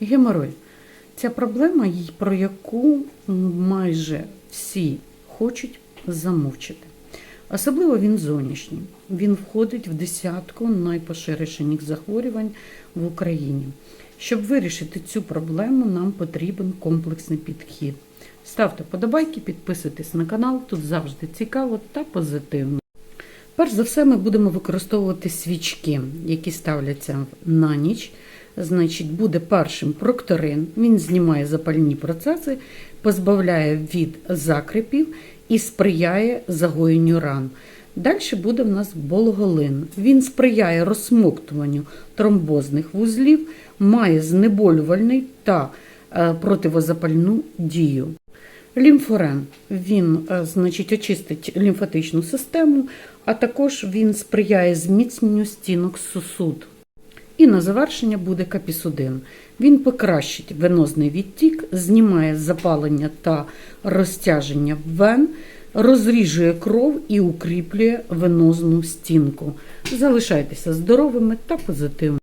Геморой. Ця проблема, про яку майже всі хочуть замовчати. Особливо він зовнішній. Він входить в десятку найпоширеніших захворювань в Україні. Щоб вирішити цю проблему, нам потрібен комплексний підхід. Ставте подобайки, підписуйтесь на канал, тут завжди цікаво та позитивно. Перш за все, ми будемо використовувати свічки, які ставляться на ніч. Значить, буде першим прокторин. Він знімає запальні процеси, позбавляє від закрепів і сприяє загоєнню ран. Далі буде в нас болголин. Він сприяє розсмоктуванню тромбозних вузлів, має знеболювальний та е, противозапальну дію. Лімфорен він, е, значить, очистить лімфатичну систему, а також він сприяє зміцненню стінок сосуд. І на завершення буде капісудин. Він покращить венозний відтік, знімає запалення та розтяження вен, розріжує кров і укріплює венозну стінку. Залишайтеся здоровими та позитивними.